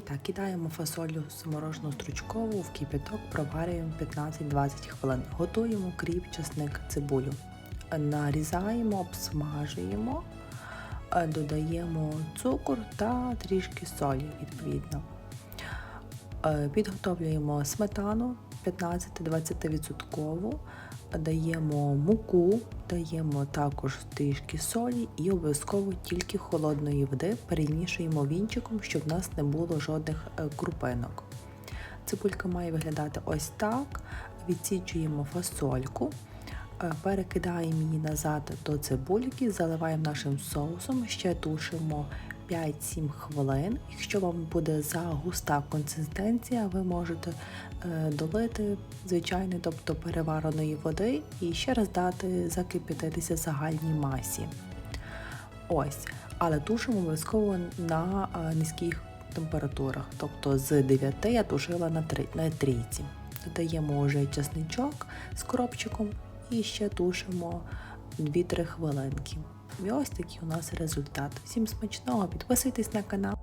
І кидаємо фасолю заморожену стручкову в кипяток, проварюємо 15-20 хвилин. Готуємо кріп, часник, цибулю. Нарізаємо, обсмажуємо, е, додаємо цукор та трішки солі відповідно. Е, Підготовлюємо сметану 15-20%, даємо муку, даємо також трішки солі і обов'язково тільки холодної води перемішуємо вінчиком, щоб в нас не було жодних е, крупинок. Цибулька має виглядати ось так. Відсіджуємо фасольку, е, перекидаємо її назад до цибульки, заливаємо нашим соусом, ще тушимо 5-7 хвилин. Якщо вам буде загуста консистенція, ви можете е, долити звичайної, тобто перевареної води, і ще раз дати закипятитися загальній масі. Ось, але тушимо обов'язково на е, низьких температурах, тобто з 9 я тушила на, 3, на трійці. Додаємо вже чесничок з кропчиком і ще тушимо 2-3 хвилинки. І ось такий у нас результат. Всім смачного, підписуйтесь на канал.